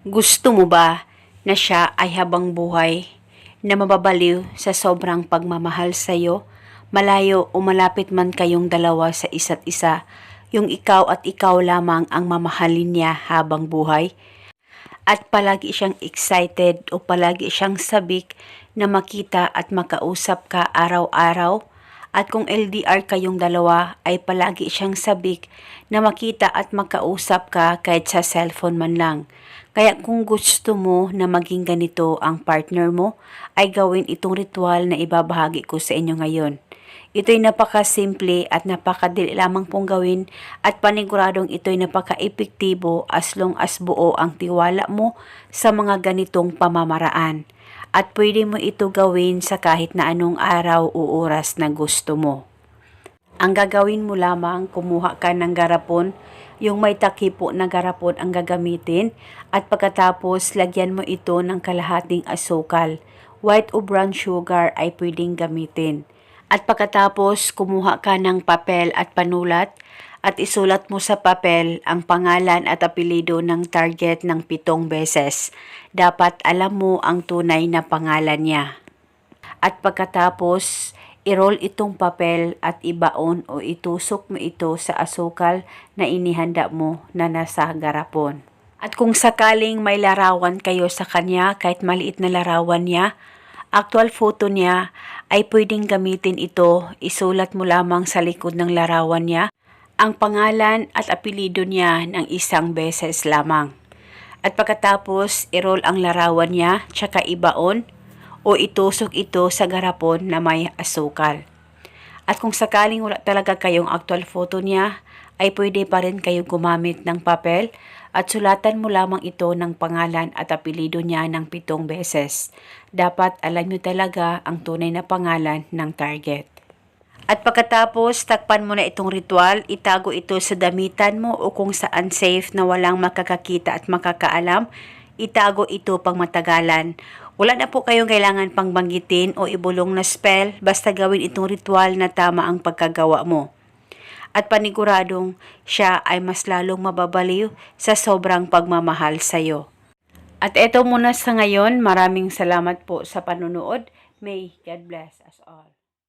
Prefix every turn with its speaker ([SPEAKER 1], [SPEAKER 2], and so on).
[SPEAKER 1] Gusto mo ba na siya ay habang buhay na mababaliw sa sobrang pagmamahal sa iyo? Malayo o malapit man kayong dalawa sa isa't isa, yung ikaw at ikaw lamang ang mamahalin niya habang buhay? At palagi siyang excited o palagi siyang sabik na makita at makausap ka araw-araw? At kung LDR kayong dalawa ay palagi siyang sabik na makita at makausap ka kahit sa cellphone man lang. Kaya kung gusto mo na maging ganito ang partner mo, ay gawin itong ritual na ibabahagi ko sa inyo ngayon. Ito'y napakasimple at napakadali lamang pong gawin at paniguradong ito'y napaka-epektibo as long as buo ang tiwala mo sa mga ganitong pamamaraan. At pwede mo ito gawin sa kahit na anong araw o oras na gusto mo. Ang gagawin mo lamang, kumuha ka ng garapon, yung may takipo na garapon ang gagamitin at pagkatapos lagyan mo ito ng kalahating asukal. White o brown sugar ay pwedeng gamitin. At pagkatapos kumuha ka ng papel at panulat at isulat mo sa papel ang pangalan at apelido ng target ng pitong beses. Dapat alam mo ang tunay na pangalan niya. At pagkatapos, i-roll itong papel at ibaon o itusok mo ito sa asukal na inihanda mo na nasa garapon. At kung sakaling may larawan kayo sa kanya, kahit maliit na larawan niya, actual photo niya, ay pwedeng gamitin ito, isulat mo lamang sa likod ng larawan niya ang pangalan at apelido niya ng isang beses lamang. At pagkatapos, i-roll ang larawan niya, tsaka ibaon o itusok ito sa garapon na may asukal. At kung sakaling wala talaga kayong actual photo niya, ay pwede pa rin kayong gumamit ng papel at sulatan mo lamang ito ng pangalan at apelido niya ng pitong beses. Dapat alam nyo talaga ang tunay na pangalan ng target. At pagkatapos, takpan mo na itong ritual, itago ito sa damitan mo o kung saan safe na walang makakakita at makakaalam, itago ito pang matagalan. Wala na po kayong kailangan pang banggitin o ibulong na spell, basta gawin itong ritual na tama ang pagkagawa mo. At paniguradong siya ay mas lalong mababaliw sa sobrang pagmamahal sa iyo. At eto muna sa ngayon, maraming salamat po sa panunood. May God bless us all.